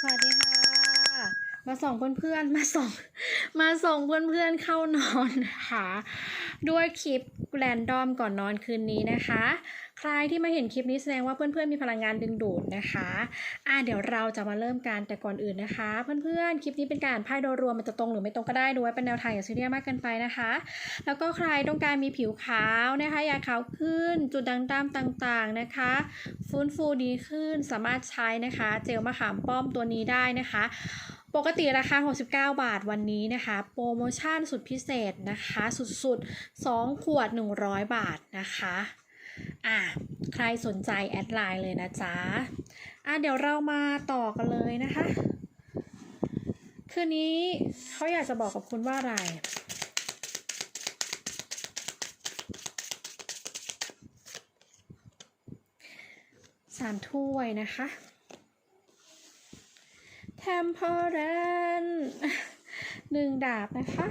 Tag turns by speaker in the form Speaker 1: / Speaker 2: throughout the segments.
Speaker 1: สวัสดีค่ะ มาส่งเพื่อนๆ มาส่ง มาส่งเพื่อนๆ เข้านอนนะคะด้วยคลิปแรนดอมก่อนนอนคืนนี้นะคะ ใครที่มาเห็นคลิปนี้แสดงว่าเพื่อนๆ มีพลังงานดึงดูดนะคะ อะเดี๋ยวเราจะมาเริ่มกันแต่ก่อนอื่นนะคะ เพื่อนๆ คลิปนี้เป็นการไพ่โดยรวมมันจะตรงหรือไม่ตรงก็ได้ดูไว้เป็นแนวทางอย่าซีเรียสมากเกินไปนะคะ แล้วก็ใครต้องการมีผิวขาวนะคะอยากขาวขึ้น จุดด่างดำต่างๆนะคะ ฟื้นฟูดีขึ้นสามารถใช้นะคะ เจลมะขามป้อมตัวนี้ได้นะคะ ปกติราคา 69 บาทวันนี้นะคะ โปรโมชั่นสุดพิเศษนะคะ สุดๆ 2 ขวด 100 บาทนะคะ อะ ใครสนใจแอดไลน์เลยนะจ๊ะ อะ เดี๋ยวเรามาต่อกันเลยนะคะ คืนนี้เขาอยากจะบอกกับคุณว่าอะไรสามถ้วยนะคะ temperance หนึ่งดาบนะคะ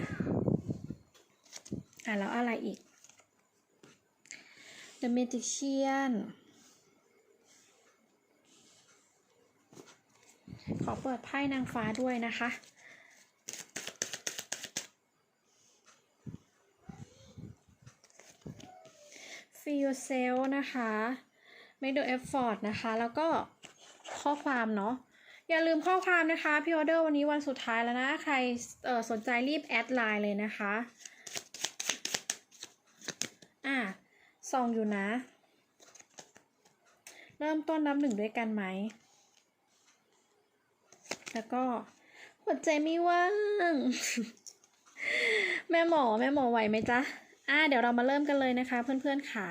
Speaker 1: อะแล้วอะไรอีก the magician ขอเปิดไพ่นางฟ้าด้วยนะคะ feel yourself นะคะ make the effort นะคะ แล้วก็ข้อความเนาะ อย่าลืมข้อความนะคะพี่ออเดอร์วันนี้วันสุดท้ายแล้วนะ ใครเออสนใจรีบแอดไลน์เลยนะคะ อะส่องอยู่นะ เริ่มต้นนับหนึ่งด้วยกันไหม แล้วก็หัวใจไม่ว่าง แม่หมอแม่หมอไหวไหมจ๊ะอะเดี๋ยวเรามาเริ่มกันเลยนะคะ เพื่อนๆขา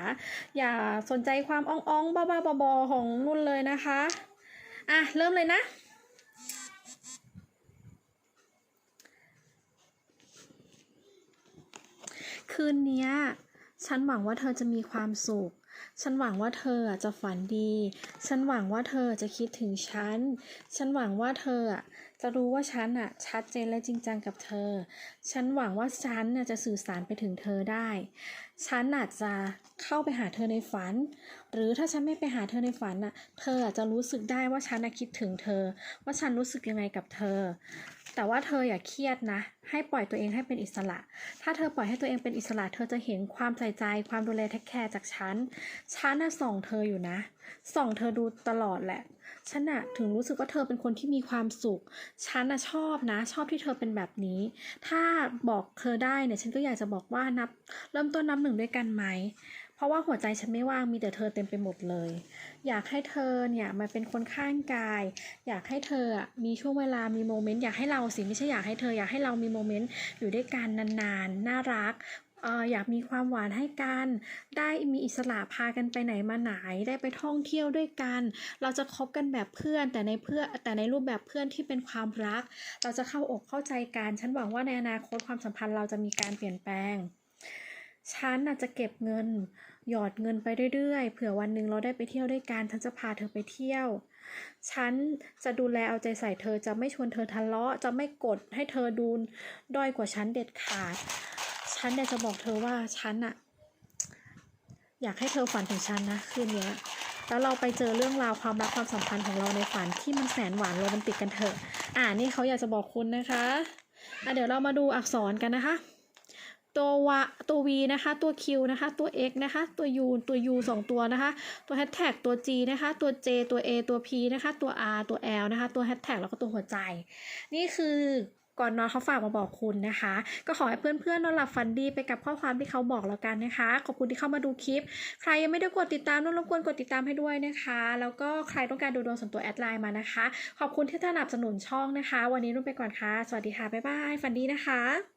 Speaker 1: อย่าสนใจความอ่องๆบ้าๆบอๆของนุ่นเลยนะคะ อะ เริ่มเลยนะ คืนเนี้ย ฉันหวังว่าเธอจะมีความสุข ฉันหวังว่าเธอจะฝันดี ฉันหวังว่าเธอจะคิดถึงฉัน ฉันหวังว่าเธอจะรู้ว่าฉันอะชัดเจนและจริงจังกับเธอ ฉันหวังว่าฉันจะสื่อสารไปถึงเธอได้ ฉันอาจจะเข้าไปหาเธอในฝัน หรือถ้าฉันไม่ไปหาเธอในฝันน่ะเธออาจจะรู้สึกได้ว่าฉันคิดถึงเธอ ว่าฉันรู้สึกยังไงกับเธอ แต่ว่าเธออย่าเครียดนะ ให้ปล่อยตัวเองให้เป็นอิสระ ถ้าเธอปล่อยให้ตัวเองเป็นอิสระ เธอจะเห็นความใส่ใจ ความดูแลเทคแคร์จากฉัน ฉันน่ะส่องเธออยู่นะ ส่องเธอดูตลอดแหละ ฉันน่ะถึงรู้สึกว่าเธอเป็นคนที่มีความสุข ฉันน่ะชอบนะ ชอบที่เธอเป็นแบบนี้ ถ้าบอกเธอได้เนี่ย ฉันก็อยากจะบอกว่านับ เริ่มต้นนับหนึ่งด้วยกันไหม เพราะว่าหัวใจฉันไม่ว่างมีแต่เธอเต็มไปหมดเลย อยากให้เธอเนี่ยมาเป็นคนข้างกาย อยากให้เธอมีช่วงเวลามีโมเมนต์อยากให้เราสิไม่ใช่อยากให้เธออยากให้เรามีโมเมนต์อยู่ด้วยกันนานๆ น่ารักอยากมีความหวานให้กัน ได้มีอิสระพากันไปไหนมาไหน ได้ไปท่องเที่ยวด้วยกัน เราจะคบกันแบบเพื่อน แต่ในเพื่อแต่ในรูปแบบเพื่อนที่เป็นความรัก เราจะเข้าอกเข้าใจกัน ฉันหวังว่าในอนาคตความสัมพันธ์เราจะมีการเปลี่ยนแปลง ฉันน่ะจะเก็บเงิน หยอดเงินไปเรื่อยๆ เผื่อวันหนึ่งเราได้ไปเที่ยวด้วยกัน ฉันจะพาเธอไปเที่ยว ฉันจะดูแลเอาใจใส่เธอ จะไม่ชวนเธอทะเลาะ จะไม่กดให้เธอดูด้อยกว่าฉันเด็ดขาด ฉันอยากจะบอกเธอว่าฉันอะอยากให้เธอฝันถึงฉันนะคืนนี้แล้วเราไปเจอเรื่องราวความรักความสัมพันธ์ของเราในฝันที่มันแสนหวานโรแมนติกกันเถอะ อ่านี่เขาอยากจะบอกคุณนะคะ อะเดี๋ยวเรามาดูอักษรกันนะคะ ตัววะตัว V นะคะ ตัว Q นะคะ ตัว X นะคะ ตัว U ตัว U สองตัวนะคะ ตัว Hashtag ตัว G นะคะ ตัว J ตัว A ตัว P นะคะ ตัว R ตัว L นะคะ ตัว Hashtag แล้วก็ตัวหัวใจ นี่คือก่อนนอนเขาฝากมาบอกคุณนะคะ ก็ขอให้เพื่อนๆนอนหลับฝันดีไปกับข้อความที่เขาบอกแล้วกันนะคะ ขอบคุณที่เข้ามาดูคลิป ใครยังไม่ได้กดติดตามนุ่นรบกวนกดติดตามให้ด้วยนะคะ แล้วก็ใครต้องการดูดวงส่วนตัวแอดไลน์มานะคะ ขอบคุณที่สนับสนุนช่องนะคะ วันนี้นุ่นไปก่อนค่ะ สวัสดีค่ะ บ๊ายบาย ฝันดีนะคะ